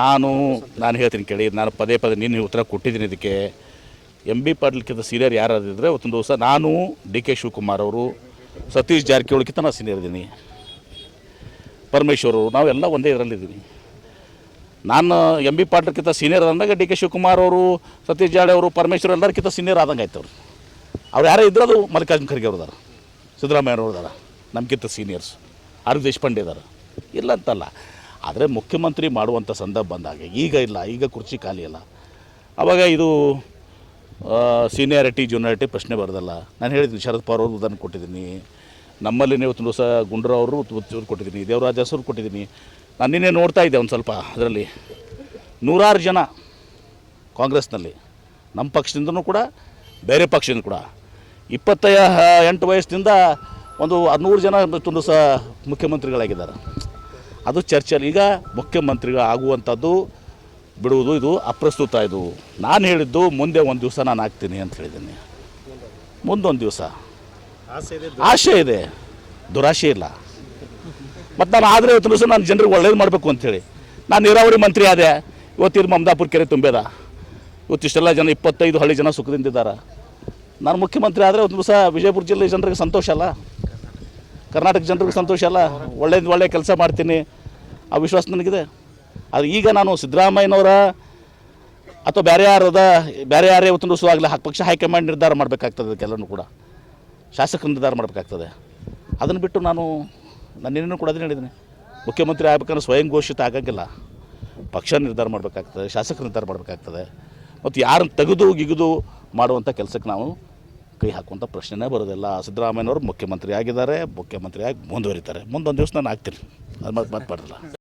ನಾನು ನಾನು ಹೇಳ್ತೀನಿ ಕೇಳಿ, ನಾನು ಪದೇ ಪದೇ ನಿನ್ನೆ ಉತ್ತರ ಕೊಟ್ಟಿದ್ದೀನಿ ಇದಕ್ಕೆ. ಎಂ ಬಿ ಪಾಟೀಲ್ಕಿಂತ ಸೀನಿಯರ್ ಯಾರಾದಿದ್ರೆ ಒಂದು ದಿವಸ ನಾನು ಡಿ ಕೆ ಶಿವಕುಮಾರ್ ಅವರು, ಸತೀಶ್ ಜಾರಕಿಹೊಳಿಗಿಂತ ನಾನು ಸೀನಿಯರ್ ಇದ್ದೀನಿ. ಅವರು, ನಾವೆಲ್ಲ ಒಂದೇ ಇದರಲ್ಲಿದ್ದೀವಿ. ನಾನು ಎಂ ಬಿ ಪಾಟೀಲ್ಕಿಂತ ಸೀನಿಯರ್ ಆದಂಗೆ ಡಿ ಕೆ ಶಿವಕುಮಾರ್ ಅವರು, ಸತೀಶ್ ಜಾಡೆ ಅವರು, ಪರಮೇಶ್ವರ್ ಎಲ್ಲರಿಗಿಂತ ಸೀನಿಯರ್ ಆದಂಗೆ ಆಯ್ತು ಅವರು. ಅವ್ರು ಯಾರೇ ಇದ್ರು ಅದು ಮಲ್ಲಿಕಾರ್ಜುನ ಖರ್ಗೆ ಅವ್ರದಾರ ಇದಾರೆ ಸಿದ್ದರಾಮಯ್ಯ ಅವರು ಇದಾರೆ ನಮ್ಗಿಂತ ಸೀನಿಯರ್ಸ್ ಆರ್ ದೇಶಪಾಂಡೆ ಇದ್ದಾರೆ ಇಲ್ಲ ಅಂತಲ್ಲ. ಆದರೆ ಮುಖ್ಯಮಂತ್ರಿ ಮಾಡುವಂಥ ಸಂದರ್ಭ ಬಂದಾಗ. ಈಗ ಇಲ್ಲ, ಈಗ ಕುರ್ಚಿ ಖಾಲಿ ಅಲ್ಲ. ಆವಾಗ ಇದು ಸೀನಿಯಾರಿಟಿ ಜೂನಿಯಾರಿಟಿ ಪ್ರಶ್ನೆ ಬರೋದಲ್ಲ. ನಾನು ಹೇಳಿದ್ದೀನಿ ಶರದ್ ಪವಾರ್ ಅವರು ಉದಾಹರಣೆ ಕೊಟ್ಟಿದ್ದೀನಿ. ನಮ್ಮಲ್ಲಿ ನೀವು ದಿವಸ ಗುಂಡ್ರಾವ್ ಅವರು ಉತ್ತರ ಕೊಟ್ಟಿದ್ದೀನಿ. ದೇವರಾಜ ಹೆಸರು ಕೊಟ್ಟಿದ್ದೀನಿ. ನಾನು ನಿನ್ನೆ ನೋಡ್ತಾ ಇದ್ದೆ ಒಂದು ಸ್ವಲ್ಪ ಅದರಲ್ಲಿ. ನೂರಾರು ಜನ ಕಾಂಗ್ರೆಸ್ನಲ್ಲಿ. ನಮ್ಮ ಪಕ್ಷದಿಂದನೂ ಕೂಡ, ಬೇರೆ ಪಕ್ಷದಿಂದ ಕೂಡ. ಇಪ್ಪತ್ತ ಎಂಟು ವಯಸ್ಸಿನಿಂದ ಒಂದು ಹದಿನೂರು ಜನ ತುಂಬ ಸಹ ಮುಖ್ಯಮಂತ್ರಿಗಳಾಗಿದ್ದಾರೆ. ಅದು ಚರ್ಚೆಯಲ್ಲಿ ಈಗ ಮುಖ್ಯಮಂತ್ರಿಗಳು ಆಗುವಂಥದ್ದು ಬಿಡುವುದು ಇದು ಅಪ್ರಸ್ತುತ ಇದು. ನಾನು ಹೇಳಿದ್ದು ಮುಂದೆ ಒಂದು ದಿವಸ ನಾನು ಆಗ್ತೀನಿ ಅಂತ ಹೇಳಿದ್ದೀನಿ. ಮುಂದೊಂದು ದಿವಸ. ಆಸೆ ಇದೆ ಆಶೆ ಇದೆ. ದುರಾಶೆ ಇಲ್ಲ. ಮತ್ತು ನಾನು ಆದರೆ ಇವತ್ತು ದಿವಸ ನಾನು ಜನರಿಗೆ ಒಳ್ಳೇದು ಮಾಡಬೇಕು ಅಂಥೇಳಿ ನಾನು ನೀರಾವರಿ ಮಂತ್ರಿ ಆದೆ. ಇವತ್ತಿದ್ದು ಮಮದಾಪುರ ಕೆರೆ ತುಂಬೇದ. ಇವತ್ತಿಷ್ಟೆಲ್ಲ ಜನ ಇಪ್ಪತ್ತೈದು ಹಳ್ಳಿ ಜನ ಸುಖದಿಂದಿದ್ದಾರೆ ನಾನು ಮುಖ್ಯಮಂತ್ರಿ ಆದರೆ ಒಂದು ದಿವಸ ವಿಜಯಪುರ ಜಿಲ್ಲೆ ಜನರಿಗೆ ಸಂತೋಷ ಅಲ್ಲ. ಕರ್ನಾಟಕ ಜನರಿಗೆ ಸಂತೋಷ ಅಲ್ಲ. ಒಳ್ಳೆಯದು ಒಳ್ಳೆಯ ಕೆಲಸ ಮಾಡ್ತೀನಿ. ಆ ವಿಶ್ವಾಸ ನನಗಿದೆ. ಆದರೆ ಈಗ ನಾನು ಸಿದ್ದರಾಮಯ್ಯನವರ ಅಥವಾ ಬೇರೆ ಯಾರದ ಬೇರೆ ಯಾರೇ ದಿವಸ ಆಗಲಿ ಪಕ್ಷ ಹೈಕಮಾಂಡ್ ನಿರ್ಧಾರ ಮಾಡಬೇಕಾಗ್ತದೆ ಅದಕ್ಕೆಲ್ಲನೂ ಕೂಡ. ಶಾಸಕರು ನಿರ್ಧಾರ ಮಾಡಬೇಕಾಗ್ತದೆ. ಅದನ್ನು ಬಿಟ್ಟು ನಾನು ನಾನು ನಿನ್ನೆ ಕೂಡ ಅದನ್ನ ಹೇಳಿದ್ದೀನಿ. ಮುಖ್ಯಮಂತ್ರಿ ಆಗಬೇಕಂದ್ರೆ ಸ್ವಯಂ ಘೋಷಿತ ಆಗಂಗಿಲ್ಲ. ಪಕ್ಷ ನಿರ್ಧಾರ ಮಾಡಬೇಕಾಗ್ತದೆ, ಶಾಸಕರು ನಿರ್ಧಾರ ಮಾಡಬೇಕಾಗ್ತದೆ. ಮತ್ತು ಯಾರನ್ನು ತೆಗೆದು ಗಿಗಿದು ಮಾಡುವಂಥ ಕೆಲಸಕ್ಕೆ ನಾವು ಕೈ ಹಾಕುವಂಥ ಪ್ರಶ್ನೆನೇ ಬರೋದಿಲ್ಲ. ಸಿದ್ದರಾಮಯ್ಯನವರು ಮುಖ್ಯಮಂತ್ರಿ ಆಗಿದ್ದಾರೆ, ಮುಖ್ಯಮಂತ್ರಿ ಆಗಿ ಮುಂದುವರಿತಾರೆ. ಮುಂದೊಂದು ದಿವಸ ನಾನು ಆಗ್ತೀನಿ. ಅದು ಮತ್ತೆ ಮಾತಾಡಲ್ಲ